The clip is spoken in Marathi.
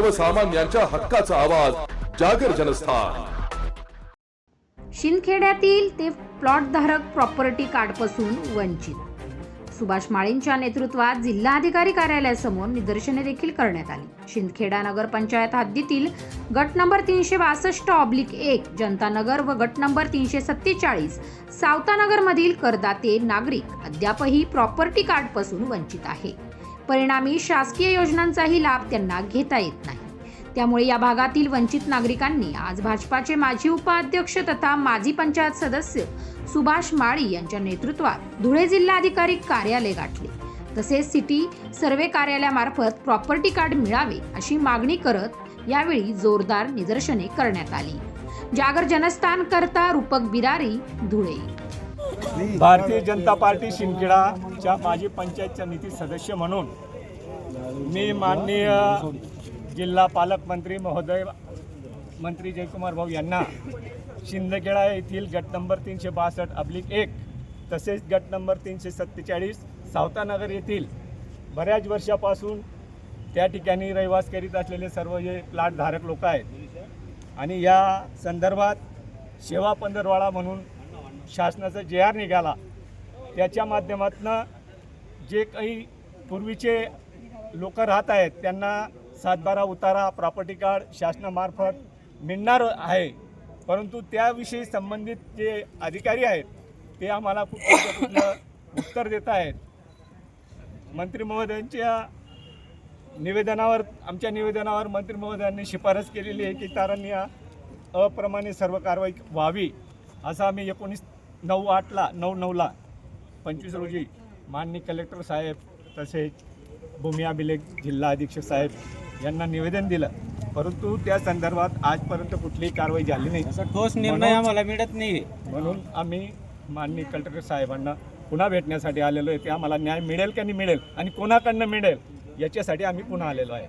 सर्वसामान्यांच्या हक्काचा आवाज जागर जनस्थान. शिंदखेड्यातील ते प्लॉटधारक प्रॉपर्टी कार्डपासून वंचित. सुभाष माळींच्या नेतृत्वात जिल्हाधिकारी कार्यालयासमोर निदर्शने देखील करण्यात आली. शिंदखेडा नगरपंचायत हद्दीतील गट नंबर तीनशे बासष्ट ऑब्लिक एक जनतानगर व गट नंबर तीनशे सत्तेचाळीस सावतानगरमधील करदाते नागरिक अद्यापही प्रॉपर्टी कार्डपासून वंचित आहे. परिणामी शासकीय योजनांचाही लाभ त्यांना घेता येत नाही. त्यामुळे या भागातील वंचित नागरिकांनी आज भाजपाचे माजी उपाध्यक्ष तथा माजी पंचायत सदस्य सुभाष माळी यांच्या नेतृत्वात धुळे जिल्हाधिकारी कार्यालय गाठले. तसेच सिटी सर्वे कार्यालयामार्फत प्रॉपर्टी कार्ड मिळावे अशी मागणी करत यावेळी जोरदार निदर्शने करण्यात आली. जागर जनस्थान करता रूपक बिरारी धुळे. भारतीय जनता पार्टी शिंदखेडाच्या माजी पंचायत समिती सदस्य म्हणून मी माननीय जिल्हा पालकमंत्री महोदय मंत्री जयकुमार भाऊ यांना शिंदखेडा येथील गट नंबर तीनशे बासष्ट अब्लिक एक तसेच गट नंबर तीनशे सत्तेचाळीस सावतानगर येथील बऱ्याच वर्षापासून त्या ठिकाणी रहिवास करीत असलेले सर्व जे प्लॉटधारक लोक आहेत. आणि या संदर्भात सेवा पंधरवाडा म्हणून शासनाचा जे आर निघाला त्याच्या माध्यमातून जे काही पूर्वीचे लोक राहत आहेत त्यांना सातबारा उतारा प्रॉपर्टी कार्ड शासनामार्फत मिळणार आहे. परंतु त्याविषयी संबंधित जे अधिकारी आहेत ते आम्हाला खूप उत्तर देत आहेत. मंत्री महोदयांच्या निवेदनावर आमच्या निवेदनावर मंत्री महोदयांनी शिफारस केलेली आहे की तारांनी अप्रमाणे सर्व कारवाई व्हावी असं आम्ही एकोणीस नऊ आठला नऊ नऊला पंचवीस रोजी माननीय कलेक्टर साहेब तसेच भूमी अभिलेख जिल्हा अधीक्षक साहेब यांना निवेदन दिलं. परंतु त्या संदर्भात आजपर्यंत कुठलीही कारवाई झाली नाही. असा ठोस निर्णय आम्हाला मिळत नाही म्हणून आम्ही माननीय कलेक्टर साहेबांना पुन्हा भेटण्यासाठी आलेलो आहे. ते आम्हाला न्याय मिळेल की नाही मिळेल आणि कोणाकडनं मिळेल याच्यासाठी आम्ही पुन्हा आलेलो आहे.